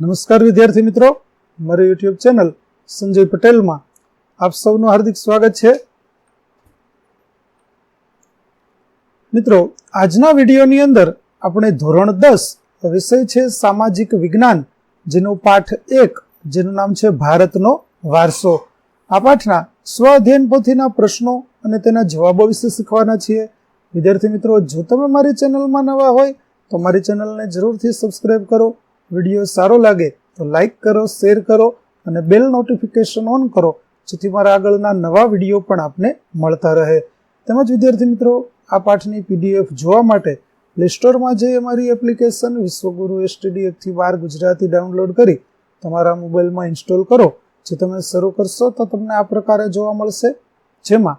નમસ્કાર વિદ્યાર્થી મિત્રો. મારી યુટ્યુબ ચેનલ સંજય પટેલમાં આપ સૌનું હાર્દિક સ્વાગત છે. મિત્રો, આજના વિડીયોની અંદર આપણે ધોરણ દસ વિષય છે સામાજિક વિજ્ઞાન, જેનો પાઠ એક, જેનું નામ છે ભારતનો વારસો. આ પાઠના સ્વ અધ્યયન પોથીના પ્રશ્નો અને તેના જવાબો વિશે શીખવાના છીએ. વિદ્યાર્થી મિત્રો, જો તમે મારી ચેનલમાં નવા હોય, તો મારી ચેનલને જરૂરથી સબસ્ક્રાઈબ કરો. વીડિયો સારો લાગે તો લાઈક કરો, શેર કરો અને બેલ નોટિફિકેશન ઓન કરો, જેથી મારા આગળના નવા વીડિયો પણ આપને મળતા રહે. તેમજ વિદ્યાર્થી મિત્રો, આ પાઠની પીડીએફ જોવા માટે પ્લે સ્ટોરમાં જઈ અમારી એપ્લિકેશન વિશ્વગુરુ એસટીડી એકથી બાર ગુજરાતી ડાઉનલોડ કરી તમારા મોબાઈલમાં ઇન્સ્ટોલ કરો. જે તમે શરૂ કરશો તો તમને આ પ્રકારે જોવા મળશે. જેમાં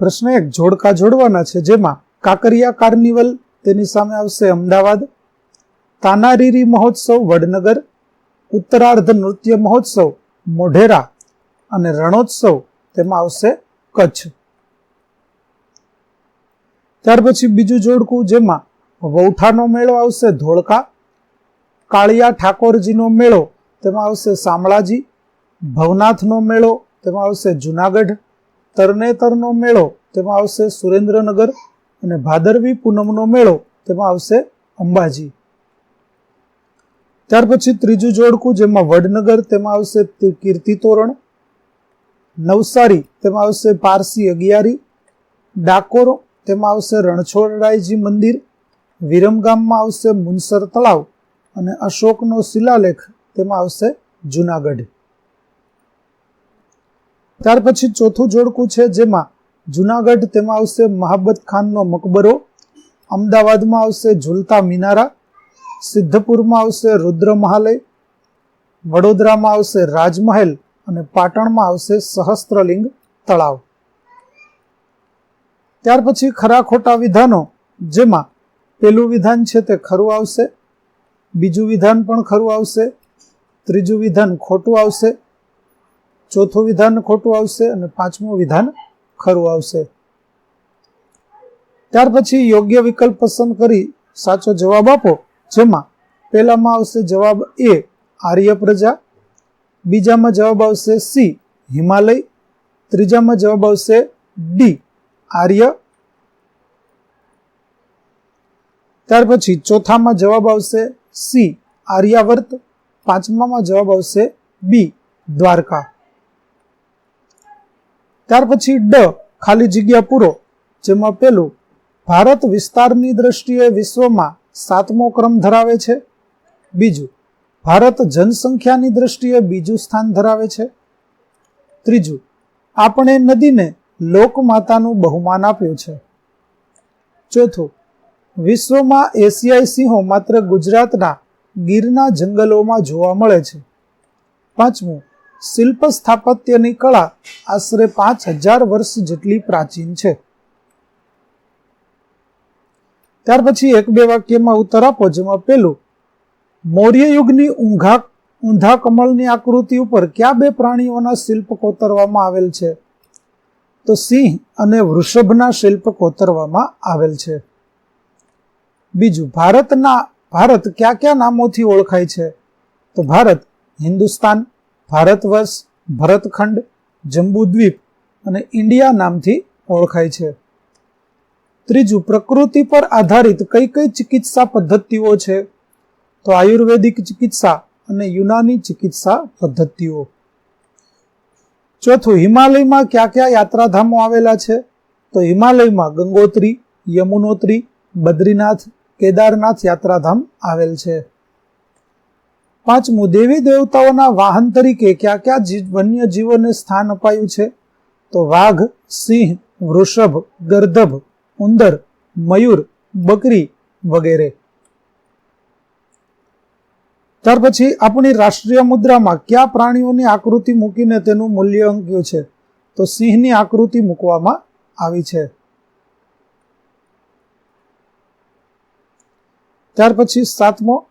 પ્રશ્ન એક, જોડકા જોડવાના છે. જેમાં કાકરિયા કાર્નિવલ, તેની સામે આવશે અમદાવાદ, તાનારીરી મહોત્સવ, વડનગર, ઉત્તરાર્ધ નૃત્ય મહોત્સવ, મોઢેરા અને રણોત્સવ, તેમાં આવશે કચ્છ. ત્યાર પછી બીજું જોડકું, જેમાં વૌઠાનો મેળો આવશે ધોળકા, કાળિયા ઠાકોરજીનો મેળો, તેમાં આવશે શામળાજી, ભવનાથનો મેળો, તેમાં આવશે જુનાગઢ તરણેતરનો મેળો, તેમાં આવશે સુરેન્દ્રનગર અને ભાદરવી પૂનમનો મેળો, તેમાં આવશે અંબાજી. ત્યાર પછી ત્રીજું જોડકું, જેમાં વડનગર, તેમાં આવશે કીર્તિ તોરણ નવસારી, તેમાં આવશે પારસી અગિયારી. ડાકોર, તેમાં આવશે રણછોડરાયજી મંદિર. વિરમગામમાં આવશે મુનસર તળાવ અને અશોકનો શિલાલેખ, તેમાં આવશે જુનાગઢ. ત્યાર પછી ચોથું જોડકું છે જેમાં જુનાગઢ, તેમાં આવશે મહાબત ખાનનો મકબરો, અમદાવાદમાં આવશે ઝુલતા મિનારા, સિદ્ધપુરમાં આવશે રુદ્ર મહાલય, વડોદરામાં આવશે રાજમહેલ અને પાટણમાં આવશે સહસ્ત્રલિંગ તળાવ. ત્યાર પછી ખરા ખોટા વિધાનો, જેમાં પેલું વિધાન છે તે ખરું આવશે, બીજું વિધાન પણ ખરું આવશે, ત્રીજું વિધાન ખોટું આવશે ચોથું વિધાન ખોટું આવશે અને પાંચમું વિધાન ખરું આવશે. ત્યાર પછી યોગ્ય વિકલ્પ પસંદ કરી સાચો જવાબ આપો, જેમાં પહેલામાં આવશે જવાબ એ આર્ય પ્રજા, બીજામાં જવાબ આવશે સી હિમાલય, ત્રીજામાં જવાબ આવશે ડી આર્ય. ત્યાર પછી ચોથામાં જવાબ આવશે સી આર્યાવર્ત, પાંચમામાં જવાબ આવશે બી દ્વારકા. ત્યાર પછી ડ, ખાલી જગ્યા પૂરો, જેમાં પેલું, ભારત વિસ્તારની દ્રષ્ટિએ વિશ્વમાં સાતમો ક્રમ ધરાવે છે. બીજું, ભારત જનસંખ્યાની દ્રષ્ટિએ બીજું સ્થાન ધરાવે છે. ત્રીજું, આપણે નદીને લોકમાતાનું બહુમાન આપ્યું છે. ચોથું, વિશ્વમાં એશિયાઈ સિંહો માત્ર ગુજરાતના ગીરના જંગલોમાં જોવા મળે છે. પાંચમું શિલ્પ સ્થાપત્યની કળા આશરે પાંચ હજાર વર્ષ જેટલી પ્રાચીન છે. ત્યાર પછી એક બે વાક્યમાં ઉત્તર આપો, જેમાં પેલું મૌર્ય યુગની ઊંઘા, ઊંધા કમળની આકૃતિ ઉપર કયા બે પ્રાણીઓના શિલ્પ કોતરવામાં આવેલ છે? તો સિંહ અને વૃષભના શિલ્પ કોતરવામાં આવેલ છે. બીજું, ભારતના, ભારત કયા કયા નામોથી ઓળખાય છે? તો ભારત, હિન્દુસ્તાન ભારત વર્ષ ભરતખંડ, જંબુદ્વીપ અને ઇન્ડિયા નામથી ઓળખાય છે. ત્રીજું, પ્રકૃતિ પર આધારિત કઈ કઈ ચિકિત્સા પદ્ધતિઓ છે? તો આયુર્વેદિક ચિકિત્સા અને યુનાની ચિકિત્સા પદ્ધતિઓ. ચોથું, હિમાલયમાં કયા કયા યાત્રાધામો આવેલા છે? તો હિમાલયમાં ગંગોત્રી, યમુનોત્રી, બદ્રીનાથ, કેદારનાથ યાત્રાધામ આવેલ છે. પાંચમું, દેવી દેવતાઓના વાહન તરીકે ક્યાં ક્યાં વન્ય જીવોને સ્થાન અપાયું છે? તો વાઘ, સિંહ, વૃષભ, ગર્ધભ, ઉંદર, મયુર, બકરી વગેરે. ત્યાર પછી આપણી રાષ્ટ્રીય મુદ્રામાં કયા પ્રાણીઓની આકૃતિ મૂકીને તેનું મૂલ્ય અંક્યું છે? તો સિંહની આકૃતિ મૂકવામાં આવી છે. ત્યાર પછી સાતમો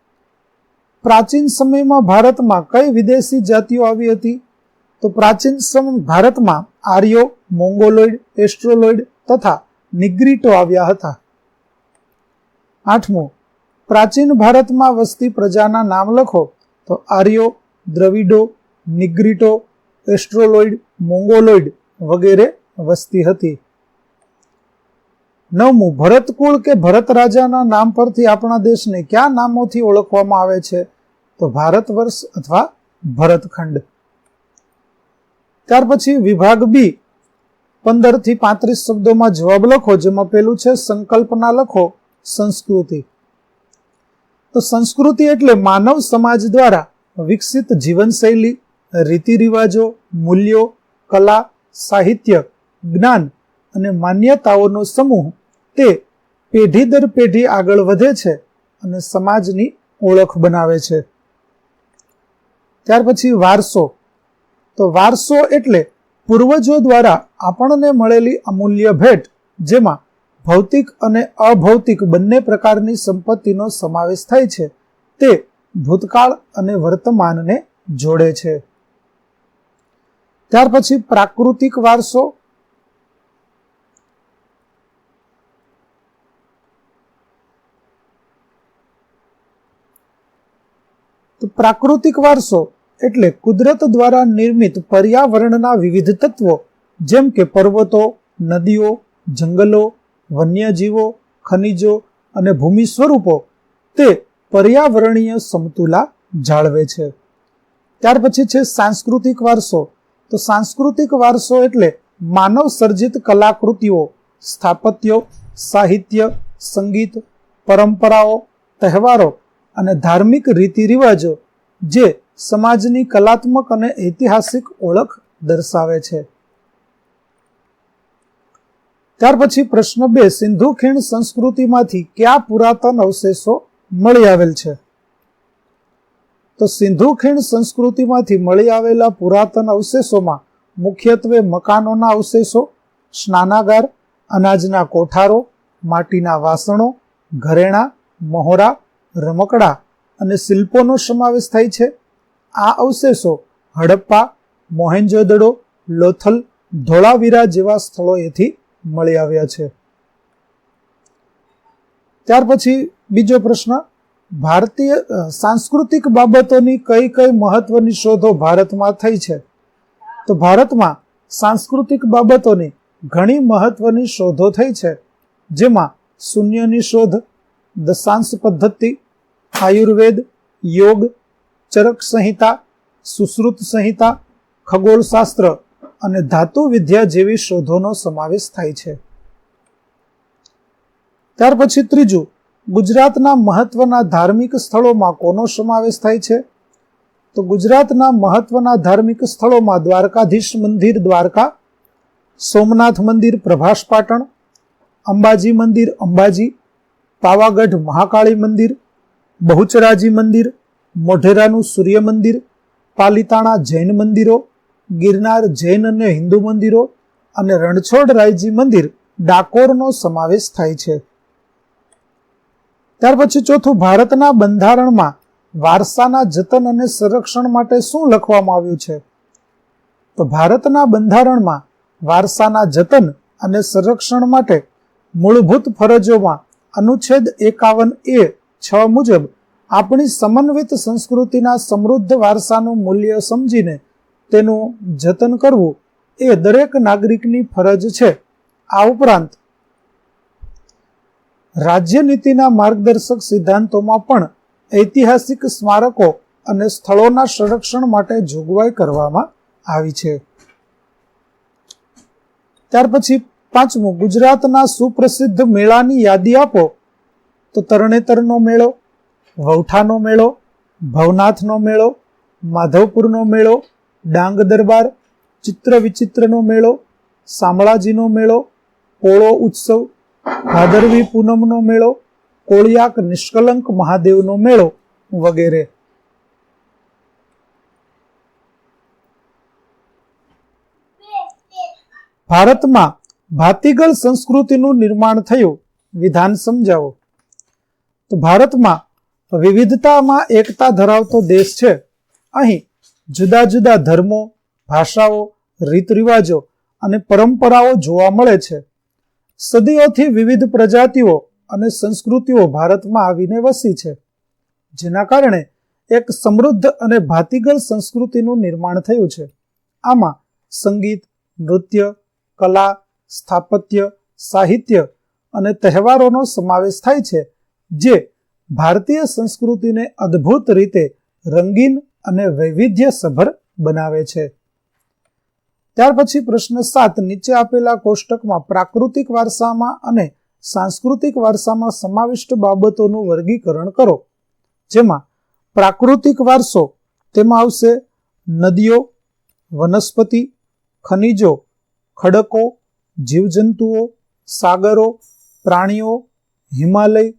પ્રાચીન સમયમાં ભારતમાં કઈ વિદેશી જાતિઓ આવી હતી? તો પ્રાચીન સમય ભારતમાં આર્યો, મોંગોલોઇડ, એસ્ટ્રોલોઇડ તથા નિગ્રીટો આવ્યા હતા. આઠમું, પ્રાચીન ભારતમાં વસતી પ્રજાના નામ લખો. તો આર્યો, દ્રવિડો, નિગ્રીટો, એસ્ટ્રોલોઇડ, મોંગોલોઇડ વગેરે વસ્તી હતી. નવમું ભરતકુળ કે ભરત રાજાના નામ પરથી આપણા દેશને કયા નામોથી ઓળખવામાં આવે છે? તો ભારત વર્ષ અથવા ભરતખંડ ત્યાર પછી વિભાગ બી. પંદરથી પાંત્રીસ શબ્દોમાં જવાબ લખો, જેમાં પેલું છે સંકલ્પના લખો, સંસ્કૃતિ. તો સંસ્કૃતિ એટલે માનવ સમાજ દ્વારા વિકસિત જીવનશૈલી રીતિ રિવાજો મૂલ્યો, કલા, સાહિત્ય, જ્ઞાન અને માન્યતાઓનો સમૂહ તે પેઢી દર પેઢી આગળ વધે છે અને સમાજની ઓળખ બનાવે છે. ત્યાર પછી વારસો. તો વારસો એટલે પૂર્વજો દ્વારા આપણને મળેલી અમૂલ્ય ભેટ, જેમાં ભૌતિક અને અભૌતિક બંને પ્રકારની સંપત્તિનો સમાવેશ થાય છે. તે ભૂતકાળ અને વર્તમાનને જોડે છે. ત્યાર પછી પ્રાકૃતિક વારસો. પ્રાકૃતિક વારસો એટલે કુદરત દ્વારા નિર્મિત પર્યાવરણના વિવિધ તત્વો, જેમ કે પર્વતો, નદીઓ, જંગલો, વન્યજીવો, ખનિજો અને ભૂમિ સ્વરૂપો, તે પર્યાવરણીય સમતુલા જાળવે છે. ત્યાર પછી છે સાંસ્કૃતિક વારસો. તો સાંસ્કૃતિક વારસો એટલે માનવ સર્જિત કલાકૃતિઓ, સ્થાપત્યો, સાહિત્ય, સંગીત, પરંપરાઓ, તહેવારો અને ધાર્મિક રીતિ રિવાજો જે સમાજની કલાત્મક અને ઐતિહાસિક ઓળખ દર્શાવે છે. ત્યાર પછી પ્રશ્ન બે, સિંધુ ખીણ સંસ્કૃતિમાંથી કયા પુરાતન અવશેષો મળી આવેલ છે? તો સિંધુ ખીણ સંસ્કૃતિમાંથી મળી આવેલા પુરાતન અવશેષોમાં મુખ્યત્વે મકાનોના અવશેષો, સ્નાનાગાર, અનાજના કોઠારો, માટીના વાસણો, ઘરેણા, મહોરા રમકડા અને શિલ્પોનો સમાવેશ થાય છે. આ અવશેષો હડપ્પા, મોહેન્જોદડો, લોથલ, ધોળાવીરા જેવા સ્થળોએથી મળી આવ્યા છે. ત્યાર પછી બીજો પ્રશ્ન, ભારતીય સાંસ્કૃતિક બાબતોની કઈ કઈ મહત્વની શોધો ભારતમાં થઈ છે? તો ભારતમાં સાંસ્કૃતિક બાબતોની ઘણી મહત્વની શોધો થઈ છે. જેમાં શૂન્યની શોધ, દશાંશ પદ્ધતિ આયુર્વેદ, યોગ, ચરક સંહિતા, સુશ્રુત સંહિતા ખગોળશાસ્ત્ર અને ધાતુ વિદ્યા જેવી શોધોનો સમાવેશ થાય છે. ત્યાર પછી ત્રીજું, ગુજરાતના મહત્વના ધાર્મિક સ્થળોમાં કોનો સમાવેશ થાય છે? તો ગુજરાતના મહત્વના ધાર્મિક સ્થળોમાં દ્વારકાધીશ મંદિર દ્વારકા, સોમનાથ મંદિર પ્રભાસ પાટણ, અંબાજી મંદિર અંબાજી, પાવાગઢ મહાકાળી મંદિર બહુચરાજી મંદિર, મોઢેરાનું સૂર્ય મંદિર, પાલિતાણા જૈન મંદિરો, ગિરનાર જૈન અને હિન્દુ મંદિરો અને રણછોડ રાયજી મંદિર ડાકોરનો સમાવેશ થાય છે. ત્યાર પછી ચોથું, ભારતના બંધારણમાં વારસાના જતન અને સંરક્ષણ માટે શું લખવામાં આવ્યું છે? તો ભારતના બંધારણમાં વારસાના જતન અને સંરક્ષણ માટે મૂળભૂત ફરજોમાં અનુચ્છેદ એકાવન એ છ મુજબ, આપણી સમન્વિત સંસ્કૃતિના સમૃદ્ધ વારસાનું મૂલ્ય સમજીને તેનું જતન કરવું એ દરેક નાગરિકની ફરજ છે. આ ઉપરાંત રાજ્યનીતિના માર્ગદર્શક સિદ્ધાંતોમાં પણ ઐતિહાસિક સ્મારકો અને સ્થળોના સંરક્ષણ માટે જોગવાઈ કરવામાં આવી છે. ત્યાર પછી પાંચમું, ગુજરાતના સુપ્રસિદ્ધ મેળાની યાદી આપો. તો તરણેતરનો મેળો, વૌઠાનો મેળો, ભવનાથનો મેળો, માધવપુરનો મેળો, ડાંગ દરબાર, ચિત્ર વિચિત્રનો મેળો, શામળાજીનો મેળો, પોળો ઉત્સવ, ભાદરવી પૂનમનો મેળો, કોળિયાક નિષ્કલંક મહાદેવનો મેળો વગેરે. ભારતમાં ભાતીગળ સંસ્કૃતિનું નિર્માણ થયું. વિધાન સમજાવો. તો ભારતમાં વિવિધતામાં એકતા ધરાવતો દેશ છે. અહીં જુદા જુદા ધર્મો, ભાષાઓ, રીત રિવાજો અને પરંપરાઓ જોવા મળે છે. સદીઓથી વિવિધ પ્રજાતિઓ અને સંસ્કૃતિઓ ભારતમાં આવીને વસી છે, જેના કારણે એક સમૃદ્ધ અને ભાતીગળ સંસ્કૃતિનું નિર્માણ થયું છે. આમાં સંગીત, નૃત્ય, કલા, સ્થાપત્ય, સાહિત્ય અને તહેવારોનો સમાવેશ થાય છે. જે ભારતીય સંસ્કૃતિને અદ્ભુત રીતે રંગીન અને વૈવિધ્યસભર બનાવે છે. ત્યાર પછી પ્રશ્ન સાત, નીચે આપેલા કોષ્ટકમાં પ્રાકૃતિક વારસામાં અને સાંસ્કૃતિક વારસામાં સમાવિષ્ટ બાબતોનું વર્ગીકરણ કરો, જેમાં પ્રાકૃતિક વારસો તેમાં આવશે નદીઓ, વનસ્પતિ, ખનિજો, ખડકો, જીવજંતુઓ, સાગરો, પ્રાણીઓ, હિમાલય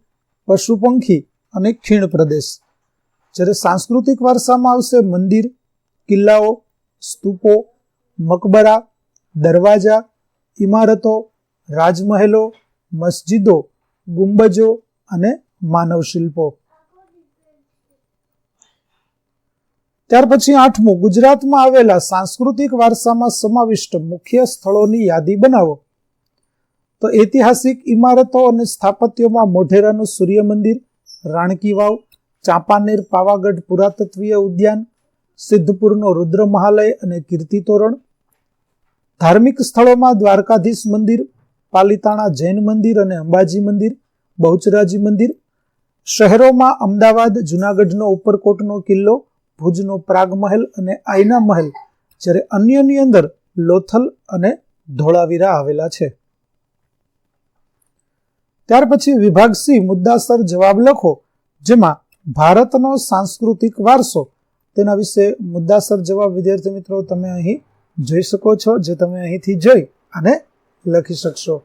પશુ પંખી અને ખીણ પ્રદેશ. જ્યારે સાંસ્કૃતિક વારસામાં આવશે મંદિર, કિલ્લાઓ, સ્તૂપો, મકબરા, દરવાજા, ઇમારતો, રાજમહેલો, મસ્જિદો, ગુંબજો અને માનવ શિલ્પો. ત્યાર પછી આઠમું, ગુજરાતમાં આવેલા સાંસ્કૃતિક વારસામાં સમાવિષ્ટ મુખ્ય સ્થળોની યાદી બનાવો. તો ઐતિહાસિક ઇમારતો અને સ્થાપત્યોમાં મોઢેરાનું સૂર્ય મંદિર રાણકી વાવ, ચાંપાનેર પાવાગઢ પુરાતત્વીય ઉદ્યાન, સિદ્ધપુરનો રુદ્ર મહાલય અને કીર્તિ તોરણ, ધાર્મિક સ્થળોમાં દ્વારકાધીશ મંદિર, પાલિતાણા જૈન મંદિર અને અંબાજી મંદિર, બહુચરાજી મંદિર, શહેરોમાં અમદાવાદ, જુનાગઢનો ઉપરકોટનો કિલ્લો, ભુજનો પ્રાગ મહેલ અને આઈના મહેલ, જ્યારે અન્યની અંદર લોથલ અને ધોળાવીરા આવેલા છે. ત્યાર પછી વિભાગ સી મુદ્દાસર જવાબ લખો, જેમાં ભારતનો સાંસ્કૃતિક વારસો. તેના વિશે મુદ્દાસર જવાબ વિદ્યાર્થી મિત્રો તમે અહીં જોઈ શકો છો, જે તમે અહીંથી જોઈ અને લખી શકશો.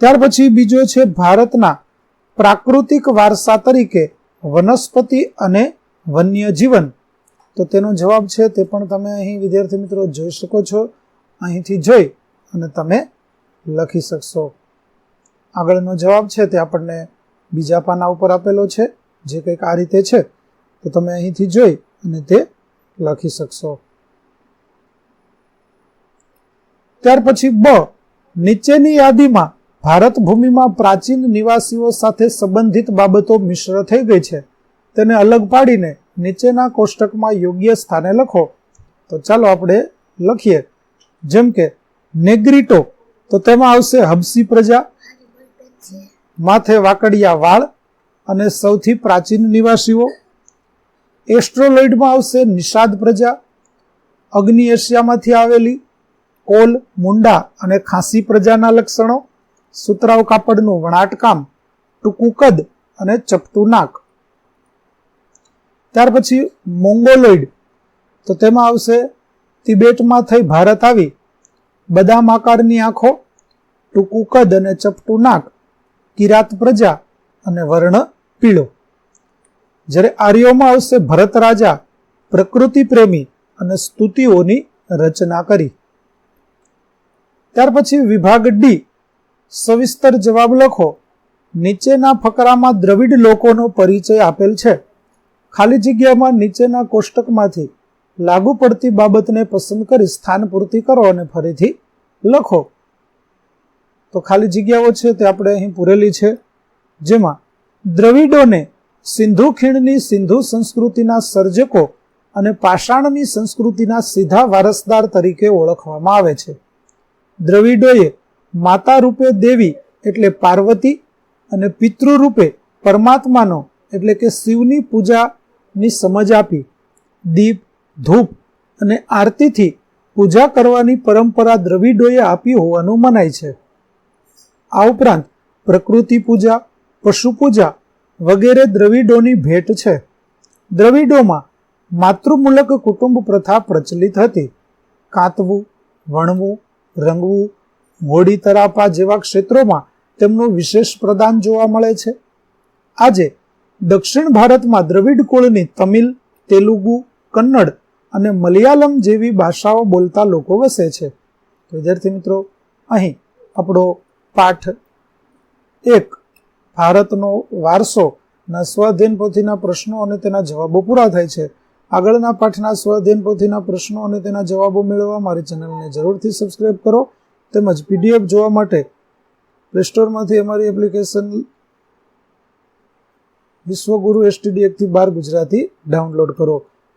ત્યાર પછી બીજો છે ભારતના પ્રાકૃતિક વારસા તરીકે વનસ્પતિ અને વન્ય જીવન તો તેનો જવાબ છે તે પણ તમે અહીં વિદ્યાર્થી મિત્રો જોઈ શકો છો, અહીંથી જોઈ અને તમે લખી શકશો. આગળનો જવાબ છે તે આપણને બીજા પાના ઉપર આપેલો છે. જે કંઈક આ રીતે છે, તો તમે અહીંથી જોઈ અને તે લખી શકશો. ત્યાર પછી બ, નીચેની યાદીમાં ભારત ભૂમિમાં પ્રાચીન નિવાસીઓ સાથે સંબંધિત બાબતો મિશ્ર થઈ ગઈ છે. તેને અલગ પાડીને નીચેના કોષ્ટકમાં યોગ્ય સ્થાને લખો. તો ચાલો આપણે લખીએ. જેમ કે નેગ્રીટો. તો તેમાં આવશે હબસી પ્રજા, માથે વાકડિયા વાળ અને સૌથી પ્રાચીન નિવાસીઓ. એસ્ટ્રોલોઇડમાં આવશે નિષાદ પ્રજા, અગ્નિ એશિયામાંથી આવેલી કોલ, મુંડા અને ખાંસી પ્રજાના લક્ષણો સુતરાવ કાપડનું વણાટકામ, ટૂંકું કદ અને ચપટું નાક. ત્યાર પછી મોંગોલોઇડ. તો તેમાં આવશે તિબેટમાં થઈ ભારત આવી બદામ આકારની આંખો, ટૂંકું કદ અને ચપટું નાક, કિરાત પ્રજા અને વર્ણ પીળો. જ્યારે આર્યોમાં આવશે ભરત રાજા, પ્રકૃતિ પ્રેમી અને સ્તુતિઓની રચના કરી. ત્યાર પછી વિભાગ ડી, સવિસ્તર જવાબ લખો. નીચેના ફકરામાં દ્રવિડ લોકોનો પરિચય આપેલ છે. ખાલી જગ્યામાં નીચેના કોષ્ટકમાંથી લાગુ પડતી બાબતને પસંદ કરી સ્થાન પૂર્તિ કરો અને ફરીથી લખો. તો ખાલી જગ્યાઓ છે તે આપણે અહીં પૂરેલી છે, જેમાં દ્રવિડોને સિંધુ ખીણની સિંધુ સંસ્કૃતિના સર્જકો અને પાષાણની સંસ્કૃતિના સીધા વારસદાર તરીકે ઓળખવામાં આવે છે. દ્રવિડોએ માતા રૂપે દેવી એટલે પાર્વતી અને પિતૃ રૂપે પરમાત્માનો એટલે કે શિવની પૂજાની સમજ આપી દીપ ધૂપ અને આરતીથી પૂજા કરવાની પરંપરા દ્રવિડોએ આપી હોવાનું મનાય છે. આ ઉપરાંત પ્રકૃતિ પૂજા, પશુ પૂજા વગેરે દ્રવિડોની ભેટ છે. દ્રવિડોમાં માતૃમૂલક કુટુંબ પ્રથા પ્રચલિત હતી. કાંતવું, વણવું, રંગવું હોડી તરાપા જેવા ક્ષેત્રોમાં તેમનું વિશેષ પ્રદાન જોવા મળે છે. આજે દક્ષિણ ભારતમાં દ્રવિડ કુળની તમિલ, તેલુગુ, કન્નડ અને મલયાલમ જેવી ભાષાઓ બોલતા લોકો વસે છે. વિદ્યાર્થી મિત્રો, અહીં આપણો પાઠ એક, ભારતનો વારસો, ના સ્વઅધ્યયન પોથીના પ્રશ્નો અને તેના જવાબો પૂરા થાય છે. આગળના પાઠના સ્વઅધ્યયન પોથીના પ્રશ્નો અને તેના જવાબો મેળવવા મારી ચેનલને જરૂરથી સબસ્ક્રાઇબ કરો. તેમજ પીડીએફ જોવા માટે પ્લે સ્ટોરમાંથી અમારી એપ્લિકેશન વિશ્વગુરુ એસટીડી એકથી બાર ગુજરાતી ડાઉનલોડ કરો.